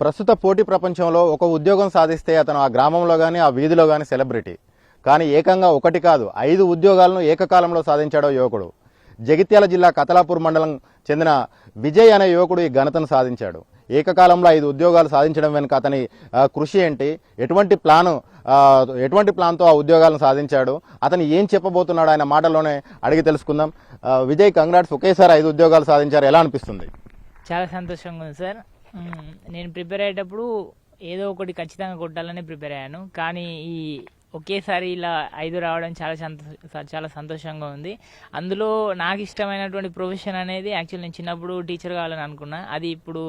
ప్రస్తుత పోటీ ప్రపంచంలో ఒక ఉద్యోగం సాధిస్తే అతను ఆ గ్రామంలో కానీ ఆ వీధిలో కానీ సెలబ్రిటీ. కానీ ఏకంగా ఒకటి కాదు ఐదు ఉద్యోగాలను ఏకకాలంలో సాధించాడో యువకుడు. జగిత్యాల జిల్లా కతలాపూర్ మండలం చెందిన విజయ్ అనే యువకుడు ఈ ఘనతను సాధించాడు. ఏకకాలంలో ఐదు ఉద్యోగాలు సాధించడం వెనుక అతని కృషి ఏంటి? ఎటువంటి ప్లాను ఎటువంటి ప్లాన్తో ఆ ఉద్యోగాలను సాధించాడు? అతను ఏం చెప్పబోతున్నాడు ఆయన మాటల్లోనే అడిగి తెలుసుకుందాం. విజయ్ కంగ్రాట్స్ ఒకేసారి ఐదు ఉద్యోగాలు సాధించారు. ఎలా అనిపిస్తుంది? చాలా సంతోషంగా ఉంది సార్. నేను ప్రిపేర్ అయ్యేటప్పుడు ఏదో ఒకటి ఖచ్చితంగా కొట్టాలని ప్రిపేర్ అయ్యాను. కానీ ఈ ఒకేసారి ఇలా ఐదు రావడం చాలా సంతో చాలా సంతోషంగా ఉంది. అందులో నాకు ఇష్టమైనటువంటి ప్రొఫెషన్ అనేది యాక్చువల్ నేను చిన్నప్పుడు టీచర్ కావాలని అనుకున్నా. అది ఇప్పుడు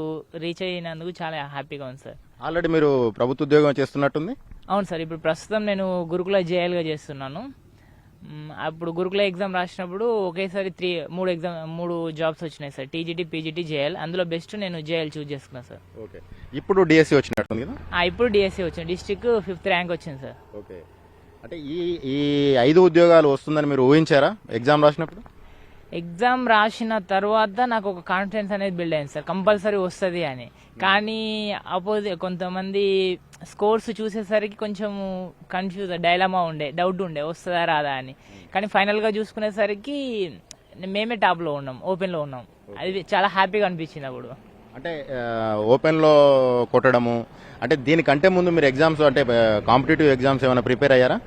రీచ్ అయినందుకు చాలా హ్యాపీగా ఉంది సార్. ఆల్రెడీ మీరు ప్రభుత్వ ఉద్యోగం చేస్తున్నట్టుంది? అవును సార్ ఇప్పుడు ప్రస్తుతం నేను గురుకుల జేఎల్గా చేస్తున్నాను. అప్పుడు గురుకుల ఎగ్జామ్ రాసినప్పుడు ఒకేసారి త్రీ మూడు ఎగ్జామ్ మూడు జాబ్స్ వచ్చినాయి సార్. TGT PGT JL. అందులో బెస్ట్ నేను జేఎల్ చూస్ చేసుకున్నాను సార్. ఓకే. ఇప్పుడు డిఎస్సి వచ్చినట్టుంది కదా? ఇప్పుడు డిఎస్సి వచ్చింది. డిస్టిక్ ఫిఫ్త్ ర్యాంక్ వచ్చింది సార్. ఓకే. అంటే ఈ ఈ ఐదు ఉద్యోగాలు వస్తుందని మీరు ఊహించారా? ఎగ్జామ్ రాసినప్పుడు? ఎగ్జామ్ రాసిన తర్వాత నాకు ఒక కాన్ఫిడెన్స్ అనేది బిల్డ్ అయింది సార్. కంపల్సరీ వస్తుంది అని. కానీ అపోజిట్ కొంతమంది స్కోర్స్ చూసేసరికి కొంచెం కన్ఫ్యూజ్ డైలమా ఉండే డౌట్ ఉండే వస్తుందా రాదా అని. కానీ ఫైనల్గా చూసుకునేసరికి మేమే టాప్లో ఉన్నాం ఓపెన్లో ఉన్నాం. అది చాలా హ్యాపీగా అనిపించింది అప్పుడు. అంటే ఓపెన్లో కొట్టడము అంటే దీనికంటే ముందు మీరు ఎగ్జామ్స్ అంటే కాంపిటేటివ్ ఎగ్జామ్స్ ఏమైనా ప్రిపేర్ అయ్యారా?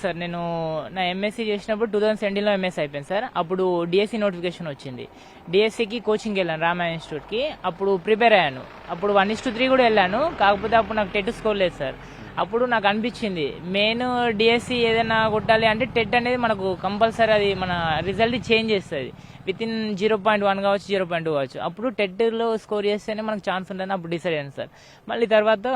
సార్ నేను నా ఎంఎస్సీ చేసినప్పుడు టూ థౌసండ్ సెవెంటీన్లో ఎంఎస్ అయిపోయింది సార్. అప్పుడు డిఎస్సి నోటిఫికేషన్ వచ్చింది. డిఎస్సికి కోచింగ్ వెళ్ళాను రామాయణ ఇన్స్టిట్యూట్కి అప్పుడు ప్రిపేర్ అయ్యాను. అప్పుడు వన్ ఇస్ త్రీ కూడా వెళ్ళాను. కాకపోతే అప్పుడు నాకు టెట్ స్కోర్ లేదు సార్. అప్పుడు నాకు అనిపించింది మెయిన్ డిఎస్సి ఏదైనా కొట్టాలి అంటే టెట్ అనేది మనకు కంపల్సరీ అది మన రిజల్ట్ చేంజ్ చేస్తుంది. Within zero point one కావచ్చు జీరో పాయింట్ టూ కావచ్చు. అప్పుడు టెట్లో స్కోర్ చేస్తేనే మనకు ఛాన్స్ ఉంటుందని అప్పుడు డిసైడ్ అయ్యాను సార్. మళ్ళీ తర్వాత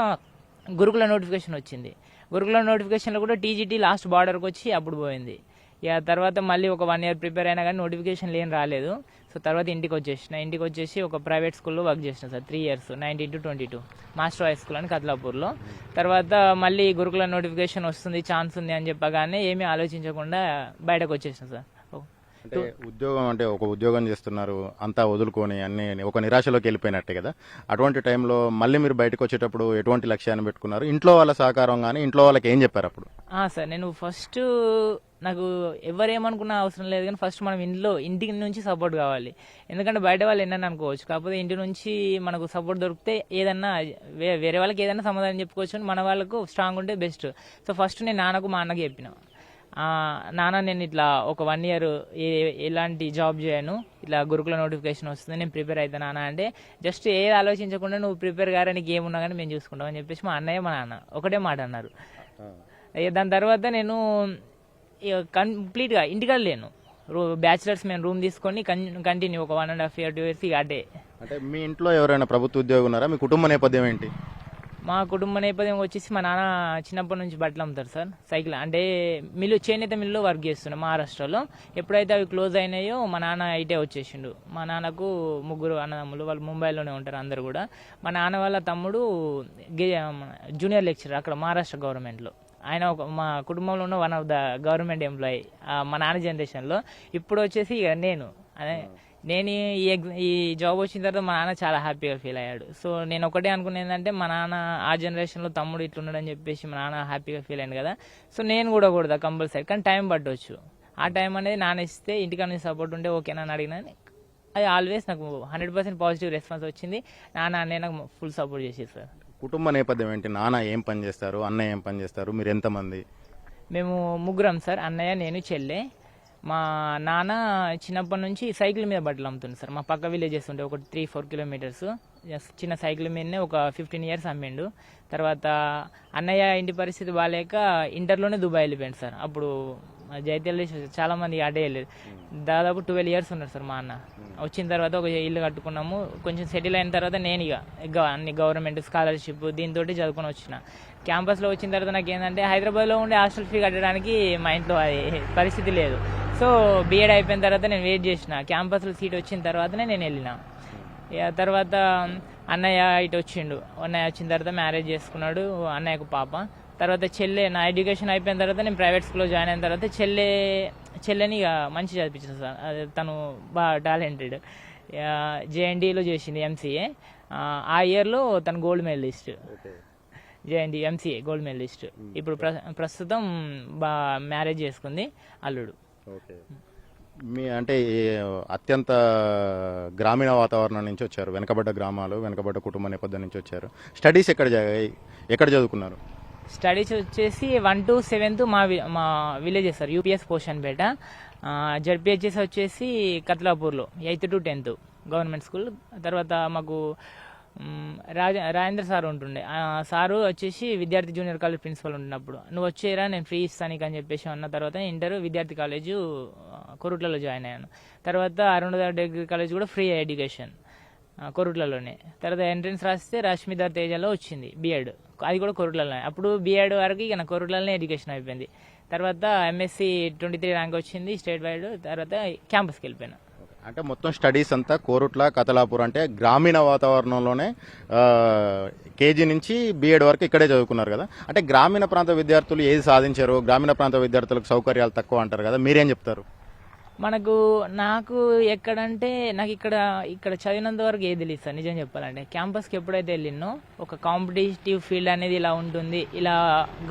గురుకుల నోటిఫికేషన్ వచ్చింది. గురుకుల నోటిఫికేషన్లో కూడా టీజీటీ లాస్ట్ బార్డర్కి వచ్చి అప్పుడు పోయింది. ఇక తర్వాత మళ్ళీ ఒక వన్ ఇయర్ ప్రిపేర్ అయినా కానీ నోటిఫికేషన్ ఏం రాలేదు. సో తర్వాత ఇంటికి వచ్చేసిన. ఇంటికి వచ్చేసి ఒక ప్రైవేట్ స్కూల్లో వర్క్ చేసిన sir three years nineteen to twenty two master high school అని కత్లాపూర్లో తర్వాత మళ్ళీ గురుకుల నోటిఫికేషన్ వస్తుంది ఛాన్స్ ఉంది అని చెప్పగానే ఏమీ ఆలోచించకుండా బయటకు వచ్చేసిన సార్. అంటే ఉద్యోగం అంటే ఒక ఉద్యోగం చేస్తున్నారు అంతా వదులుకొని అన్ని ఒక నిరాశలోకి వెళ్ళిపోయినట్టే కదా. అటువంటి టైంలో మళ్ళీ మీరు బయటకు వచ్చేటప్పుడు ఎటువంటి లక్ష్యాన్ని పెట్టుకున్నారు? ఇంట్లో వాళ్ళ సహకారం కానీ ఇంట్లో వాళ్ళకి ఏం చెప్పారు అప్పుడు? ఆ, సార్ నేను ఫస్ట్ నాకు ఎవరేమనుకున్నా అవసరం లేదు కానీ ఫస్ట్ మనం ఇంట్లో ఇంటి నుంచి సపోర్ట్ కావాలి. ఎందుకంటే బయట వాళ్ళు ఎన్నని అనుకోవచ్చు. కాకపోతే ఇంటి నుంచి మనకు సపోర్ట్ దొరికితే ఏదన్నా వే- వేరే వాళ్ళకి ఏదైనా సమాధానం చెప్పుకోవచ్చు. మన వాళ్ళకు స్ట్రాంగ్ ఉంటే బెస్ట్. సో ఫస్ట్ నేను నాన్నకు మా అన్నకి చెప్పిన. నాన్న నేను ఇట్లా ఒక వన్ ఇయర్ ఎలాంటి జాబ్ చేయను. ఇట్లా గురుకుల నోటిఫికేషన్ వస్తుంది నేను ప్రిపేర్ అవుతాను నాన్న అంటే జస్ట్ ఏది ఆలోచించకుండా నువ్వు ప్రిపేర్ గారా నీకు ఏమున్నా కానీ మేము చూసుకుంటాం అని చెప్పేసి మా అన్నయ్య మా నాన్న ఒకటే మాట అన్నారు. దాని తర్వాత నేను కంప్లీట్గా ఇంటికి లేను రూ బ్యాచిలర్స్ మేము రూమ్ తీసుకొని కంటిన్యూ ఒక one and half year two years ఇక అటే అంటే మీ ఇంట్లో ఎవరైనా ప్రభుత్వ ఉద్యోగం ఉన్నారా? మీ కుటుంబ నేపథ్యం ఏంటి? మా కుటుంబ నేపథ్యం వచ్చేసి మా నాన్న చిన్నప్పటి నుంచి బట్టలు అమ్ముతారు సార్. సైకిల్. అంటే మిల్లు చేనేత మిల్లులో వర్క్ చేస్తున్నాం మహారాష్ట్రలో. ఎప్పుడైతే అవి క్లోజ్ అయినాయో మా నాన్న ఇటే వచ్చేసిండు. మా నాన్నకు ముగ్గురు అన్నదమ్ములు వాళ్ళు ముంబైలోనే ఉంటారు అందరు కూడా. మా నాన్న వాళ్ళ తమ్ముడు మన జూనియర్ లెక్చరర్ అక్కడ మహారాష్ట్ర గవర్నమెంట్లో. ఆయన ఒక మా కుటుంబంలో ఉన్న one of the government employee మా నాన్న జనరేషన్లో ఇప్పుడు వచ్చేసి ఇక నేను. అదే నేను ఈ ఎగ్జ ఈ జాబ్ వచ్చిన తర్వాత మా నాన్న చాలా హ్యాపీగా ఫీల్ అయ్యాడు. సో నేను ఒకటే అనుకునేది ఏంటంటే మా నాన్న ఆ జనరేషన్లో తమ్ముడు ఇట్లున్నాడని చెప్పేసి మా నాన్న హ్యాపీగా ఫీల్ అయ్యాడు కదా. సో నేను కూడా కొడతా కంపల్సరీ కానీ టైం పట్టవచ్చు ఆ టైం అనేది నాన్న ఇస్తే ఇంటికాడ నుంచి సపోర్ట్ ఉంటే ఓకే అని అడిగినా అది ఆల్వేస్ నాకు హండ్రెడ్ పర్సెంట్ పాజిటివ్ రెస్పాన్స్ వచ్చింది. నాన్న అన్నయ్య నాకు ఫుల్ సపోర్ట్ చేసేది సార్. కుటుంబ నేపథ్యం ఏంటి? నాన్న ఏం పని చేస్తారు? అన్నయ్య ఏం పని చేస్తారు? మీరు ఎంతమంది? మేము ముగ్గురం సార్. అన్నయ్య నేను చెల్లె. మా నాన్న చిన్నప్పటి నుంచి సైకిల్ మీద బట్టలు అమ్ముతుంది సార్. మా పక్క విలేజెస్ ఉంటే ఒక త్రీ ఫోర్ కిలోమీటర్స్ చిన్న సైకిల్ మీదనే ఒక ఫిఫ్టీన్ ఇయర్స్ అమ్మిండు. తర్వాత అన్నయ్య ఇంటి పరిస్థితి బాగాలేక ఇంటర్లోనే దుబాయ్ వెళ్ళిపోయాడు సార్. అప్పుడు జైత్యాల చాలా మంది అడే వెళ్ళారు దాదాపు ట్వెల్వ్ ఇయర్స్ ఉన్నారు సార్ మా అన్న. వచ్చిన తర్వాత ఒక ఇల్లు కట్టుకున్నాము. కొంచెం సెటిల్ అయిన తర్వాత నేను ఇక ఇక అన్ని గవర్నమెంట్ స్కాలర్షిప్ దీంతో చదువుకొని వచ్చిన. క్యాంపస్లో వచ్చిన తర్వాత నాకు ఏంటంటే హైదరాబాద్లో ఉండే హాస్టల్ ఫీ కట్టడానికి మా ఇంట్లో అది పరిస్థితి లేదు. సో బీఎడ్ అయిపోయిన తర్వాత నేను వెయిట్ చేసిన. క్యాంపస్లో సీట్ వచ్చిన తర్వాతనే నేను వెళ్ళిన. ఇక తర్వాత అన్నయ్య ఇటు వచ్చిండు. అన్నయ్య వచ్చిన తర్వాత మ్యారేజ్ చేసుకున్నాడు. అన్నయ్యకు పాప. తర్వాత చెల్లె నా ఎడ్యుకేషన్ అయిపోయిన తర్వాత నేను ప్రైవేట్ స్కూల్లో జాయిన్ అయిన తర్వాత చెల్లె చెల్లెని ఇక మంచి చదివించాను సార్. అదే తను బాగా టాలెంటెడ్ జేఎన్డీలో చేసింది ఎంసీఏ ఆ, ఇయర్లో తను gold medallist Jayanthi MCA gold medallist ఇప్పుడు ప్ర- ప్రస్తుతం బా మ్యారేజ్ చేసుకుంది అల్లుడు. ఓకే. మీ. అంటే అత్యంత గ్రామీణ వాతావరణం నుంచి వచ్చారు. వెనకబడ్డ గ్రామాలు వెనకబడ్డ కుటుంబ నేపథ్యం నుంచి వచ్చారు. స్టడీస్ ఎక్కడ ఎక్కడ చదువుకున్నారు? స్టడీస్ వచ్చేసి వన్ టు సెవెంత్ మా వి- మా villages sir UPS Poshanpet ZPHS వచ్చేసి కత్లాపూర్లో eighth to tenth government school. తర్వాత మాకు రాజ రాజేంద్ర సార్ ఉంటుండే. ఆ సారు వచ్చేసి విద్యార్థి జూనియర్ కాలేజ్ ప్రిన్సిపల్ ఉంటున్నప్పుడు. నువ్వు వచ్చేరా నేను ఫ్రీ ఇస్తాను అని చెప్పేసి అన్న తర్వాత ఇంటర్ విద్యార్థి కాలేజు కొరుట్లలో జాయిన్ అయ్యాను. తర్వాత అరుణోదయ డిగ్రీ కాలేజ్ కూడా ఫ్రీ ఎడ్యుకేషన్ కొరుట్లలోనే. తర్వాత ఎంట్రన్స్ రాస్తే రష్మిధర్ తేజలో వచ్చింది బీఎడ్. అది కూడా కొరుట్లలోనే. అప్పుడు బీఎడ్ వరకు ఇక నా కొరుట్లలోనే ఎడ్యుకేషన్ అయిపోయింది. తర్వాత ఎంఎస్సి ట్వంటీ త్రీ ర్యాంక్ వచ్చింది స్టేట్ వైడ్. తర్వాత క్యాంపస్కి వెళ్ళిపోయాను. అంటే మొత్తం స్టడీస్ అంతా కోరుట్ల కతలాపూర్ అంటే గ్రామీణ వాతావరణంలోనే కేజీ నుంచి బీఎడ్ వరకు ఇక్కడే చదువుకున్నారు కదా. అంటే గ్రామీణ ప్రాంత విద్యార్థులు ఏది సాధించారు? గ్రామీణ ప్రాంత విద్యార్థులకు సౌకర్యాలు తక్కువ అంటారు కదా. మీరేం చెప్తారు? మనకు నాకు ఎక్కడంటే నాకు ఇక్కడ ఇక్కడ చదివినంత వరకు ఏది తెలియదు సార్ నిజం చెప్పాలంటే. క్యాంపస్కి ఎప్పుడైతే వెళ్ళినో ఒక కాంపిటేటివ్ ఫీల్డ్ అనేది ఇలా ఉంటుంది. ఇలా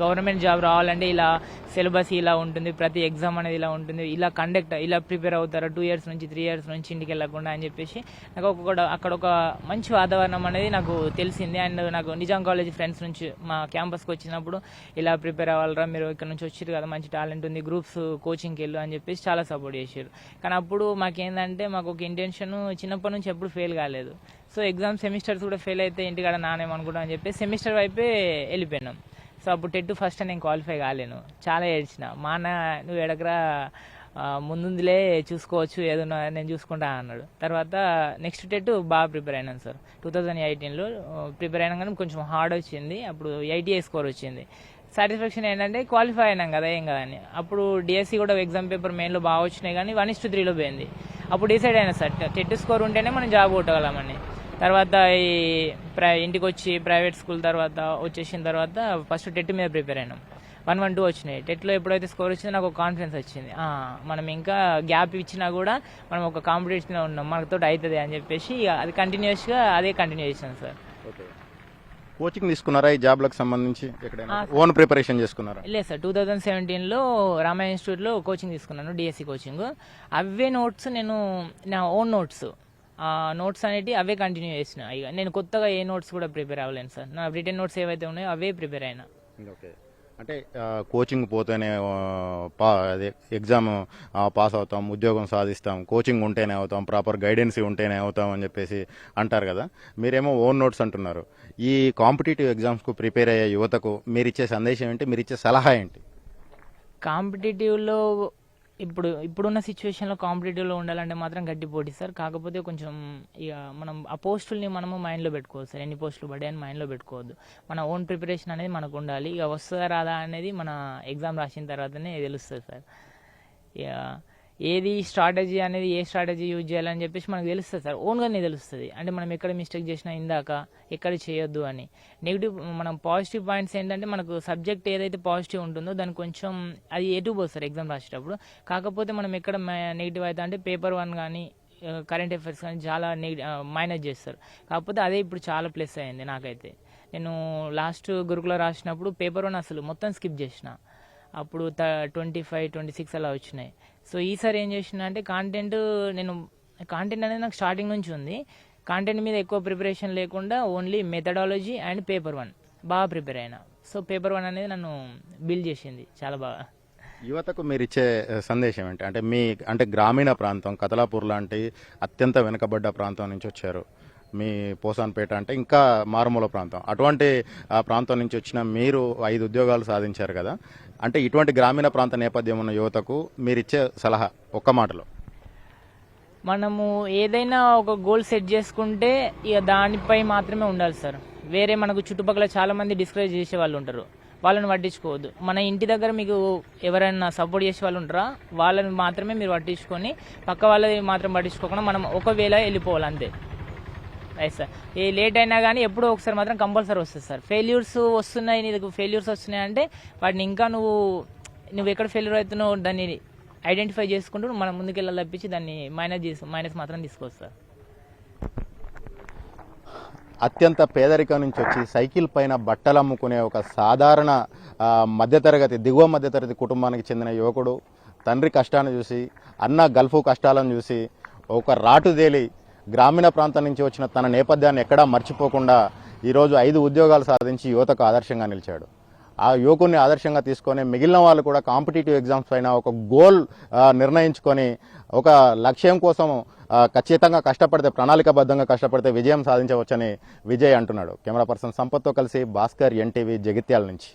గవర్నమెంట్ జాబ్ రావాలంటే ఇలా సిలబస్ ఇలా ఉంటుంది ప్రతి ఎగ్జామ్ అనేది ఇలా ఉంటుంది. ఇలా కండక్ట్ ఇలా ప్రిపేర్ అవుతారు. టూ ఇయర్స్ నుంచి త్రీ ఇయర్స్ నుంచి ఇంటికి వెళ్ళకుండా అని చెప్పేసి నాకు ఒక అక్కడ ఒక మంచి వాతావరణం అనేది నాకు తెలిసింది. అండ్ నాకు నిజాం కాలేజ్ ఫ్రెండ్స్ నుంచి మా క్యాంపస్కి వచ్చినప్పుడు ఇలా ప్రిపేర్ అవ్వాలరా మీరు ఇక్కడ నుంచి వచ్చారు కదా మంచి టాలెంట్ ఉంది గ్రూప్స్ కోచింగ్కి వెళ్ళు అని చెప్పేసి చాలా సపోర్ట్ చేశారు కానీ అప్పుడు మాకేందంటే మాకు ఒక ఇంటెన్షన్ చిన్నప్పటి నుంచి ఎప్పుడు ఫెయిల్ కాలేదు. సో ఎగ్జామ్ సెమిస్టర్స్ కూడా ఫెయిల్ అయితే ఇంటికాడ నానేమనుకుంటాం అని చెప్పి సెమిస్టర్ వైపే వెళ్ళిపోయినాం. సో అప్పుడు టెట్ ఫస్ట్ నేను క్వాలిఫై కాలేను. చాలా ఏడ్చిన. మా అన్న నువ్వు ఎడకరా ముందుందిలే చూసుకోవచ్చు ఏదన్నా నేను చూసుకుంటా అన్నాడు. తర్వాత నెక్స్ట్ టెట్ బాగా ప్రిపేర్ అయినాను సార్. టూ థౌజండ్ ఎయిటీన్లో ప్రిపేర్ అయినా కానీ కొంచెం హార్డ్ వచ్చింది. అప్పుడు ఐటీఐ స్కోర్ వచ్చింది. సాటిస్ఫాక్షన్ ఏంటంటే క్వాలిఫై అయినాం కదా ఏం కదని. అప్పుడు డిఎస్సి కూడా ఎగ్జామ్ పేపర్ మెయిన్లో బాగా వచ్చినాయి కానీ వన్ ఇస్ టు త్రీలో పోయింది. అప్పుడు డిసైడ్ అయినా సార్ టెట్ స్కోర్ ఉంటేనే మనం జాబ్ కొట్టగలమని. తర్వాత ఈ ప్రై ఇంటికి వచ్చి ప్రైవేట్ స్కూల్ తర్వాత వచ్చేసిన తర్వాత ఫస్ట్ టెట్ మీద ప్రిపేర్ అయినాం. వన్ వన్ టూ వచ్చినాయి. టెట్లో ఎప్పుడైతే స్కోర్ వచ్చిందో నాకు ఒక కాన్ఫిడెన్స్ వచ్చింది. మనం ఇంకా గ్యాప్ ఇచ్చినా కూడా మనం ఒక కాంపిటీషన్లో ఉన్నాం. మనతో అవుతుంది అని చెప్పేసి అది కంటిన్యూస్గా అదే కంటిన్యూ చేసాం సార్. ఓకే. కోచింగ్ తీసుకున్నారా? ఈ జాబ్లకు సంబంధించి ఎక్కడైనా? ఓన్ ప్రిపరేషన్ చేసుకున్నారా? లేదు సార్ టూ థౌజండ్ సెవెంటీన్లో రామాయ ఇన్స్టిట్యూట్లో కోచింగ్ తీసుకున్నాను డిఎస్సి కోచింగ్. అవే నోట్స్ నేను నా ఓన్ నోట్స్ ఆ నోట్స్ అనేవి అవే కంటిన్యూ చేసిన. ఇక నేను కొత్తగా ఏ నోట్స్ కూడా ప్రిపేర్ అవ్వలేను సార్. నా రిటర్న్ నోట్స్ ఏవైతే ఉన్నాయో అవే ప్రిపేర్ అయినా. ఓకే అంటే కోచింగ్ పోతేనే పా అదే ఎగ్జామ్ పాస్ అవుతాం ఉద్యోగం సాధిస్తాం కోచింగ్ ఉంటేనే అవుతాం ప్రాపర్ గైడెన్స్ ఉంటేనే అవుతాం అని చెప్పేసి అంటారు కదా. మీరేమో ఓన్ నోట్స్ అంటున్నారు. ఈ కాంపిటేటివ్ ఎగ్జామ్స్కు ప్రిపేర్ అయ్యే యువతకు మీరు ఇచ్చే సందేశం ఏంటి? మీరు ఇచ్చే సలహా ఏంటి? కాంపిటేటివ్లో ఇప్పుడు ఇప్పుడున్న సిచ్యువేషన్లో కాంపిటేటివ్లో ఉండాలంటే మాత్రం గట్టి పోటీ సార్. కాకపోతే కొంచెం ఇక మనం ఆ పోస్టుల్ని మనము మైండ్లో పెట్టుకోవచ్చు సార్. ఎన్ని పోస్టులు పడ్డాయని మైండ్లో పెట్టుకోవద్దు. మన ఓన్ ప్రిపరేషన్ అనేది మనకు ఉండాలి. ఇక వస్తుందా రాదా అనేది మన ఎగ్జామ్ రాసిన తర్వాతనే తెలుస్తుంది సార్. ఇక ఏది స్ట్రాటజీ అనేది ఏ స్ట్రాటజీ యూజ్ చేయాలని చెప్పేసి మనకు తెలుస్తుంది సార్. ఓన్గానే తెలుస్తుంది. అంటే మనం ఎక్కడ మిస్టేక్ చేసినా ఇందాక ఎక్కడ చేయొద్దు అని. నెగిటివ్ మనం పాజిటివ్ పాయింట్స్ ఏంటంటే మనకు సబ్జెక్ట్ ఏదైతే పాజిటివ్ ఉంటుందో దాన్ని కొంచెం అది ఎటు పోతుంది సార్ ఎగ్జామ్ రాసేటప్పుడు. కాకపోతే మనం ఎక్కడ నెగిటివ్ అవుతా అంటే పేపర్ వన్ కానీ కరెంట్ అఫైర్స్ కానీ చాలా నెగిటివ్ మైనస్ చేస్తారు. కాకపోతే అదే ఇప్పుడు చాలా ప్లస్ అయింది నాకైతే. నేను లాస్ట్ గురుకులో రాసినప్పుడు పేపర్ వన్ అసలు మొత్తం స్కిప్ చేసిన. అప్పుడు ట్వంటీ ఫైవ్ ట్వంటీ సిక్స్ అలా వచ్చినాయి. సో ఈసారి ఏం చేసిన అంటే కాంటెంట్ నేను కాంటెంట్ అనేది నాకు స్టార్టింగ్ నుంచి ఉంది. కాంటెంట్ మీద ఎక్కువ ప్రిపరేషన్ లేకుండా only methodology and paper one బాగా ప్రిపేర్ అయినా. సో పేపర్ వన్ అనేది నన్ను బిల్డ్ చేసింది. చాలా బాగా. యువతకు మీరు ఇచ్చే సందేశం ఏంటి? అంటే మీ అంటే గ్రామీణ ప్రాంతం కతలాపూర్ లాంటి అత్యంత వెనుకబడ్డ ప్రాంతం నుంచి వచ్చారు. మీ పోసాన్పేట అంటే ఇంకా మారుమూల ప్రాంతం. అటువంటి ఆ ప్రాంతం నుంచి వచ్చిన మీరు ఐదు ఉద్యోగాలు సాధించారు కదా. అంటే ఇటువంటి గ్రామీణ ప్రాంత నేపథ్యం ఉన్న యువతకు మీరు ఇచ్చే సలహా ఒక్క మాటలో. మనము ఏదైనా ఒక గోల్ సెట్ చేసుకుంటే ఇక దానిపై మాత్రమే ఉండాలి సార్. వేరే మనకు చుట్టుపక్కల చాలా మంది డిస్కరేజ్ చేసే వాళ్ళు ఉంటారు. వాళ్ళని పట్టించుకోవద్దు. మన ఇంటి దగ్గర మీకు ఎవరైనా సపోర్ట్ చేసే వాళ్ళు ఉంటారా? వాళ్ళని మాత్రమే మీరు పట్టించుకొని పక్క వాళ్ళది మాత్రం పట్టించుకోకుండా మనం ఒకవేళ వెళ్ళిపోవాలి అంతే. రైట్ సార్ ఏ లేట్ అయినా కానీ ఎప్పుడో ఒకసారి మాత్రం కంపల్సరీ వస్తుంది సార్ ఫెయిల్యూర్స్ వస్తున్నాయి నీకు ఫెయిల్యూర్స్ వస్తున్నాయి అంటే వాటిని ఇంకా నువ్వు నువ్వు ఎక్కడ ఫెయిల్యూర్ అవుతున్నావు దాన్ని ఐడెంటిఫై చేసుకుంటూ మనం ముందుకెళ్ళాలి తప్పించి దాన్ని మైనస్ చేసి మైనస్ మాత్రం తీసుకోవచ్చు సార్ అత్యంత పేదరికం నుంచి వచ్చి సైకిల్ పైన బట్టలు అమ్ముకునే ఒక సాధారణ మధ్యతరగతి దిగువ మధ్యతరగతి కుటుంబానికి చెందిన యువకుడు తండ్రి కష్టాన్ని చూసి అన్న గల్ఫ్ కష్టాలను చూసి ఒక రాటుదేలి గ్రామీణ ప్రాంతం నుంచి వచ్చిన తన నేపథ్యాన్ని ఎక్కడా మర్చిపోకుండా ఈరోజు ఐదు ఉద్యోగాలు సాధించి యువతకు ఆదర్శంగా నిలిచాడు. ఆ యువకుని ఆదర్శంగా తీసుకొని మిగిలిన వాళ్ళు కూడా కాంపిటేటివ్ ఎగ్జామ్స్ పైన ఒక గోల్ నిర్ణయించుకొని ఒక లక్ష్యం కోసం ఖచ్చితంగా కష్టపడితే ప్రణాళికబద్ధంగా కష్టపడితే విజయం సాధించవచ్చని విజయ్ అంటున్నాడు. కెమెరా పర్సన్ సంపత్తో కలిసి భాస్కర్ ఎన్టీవీ జగిత్యాల నుంచి.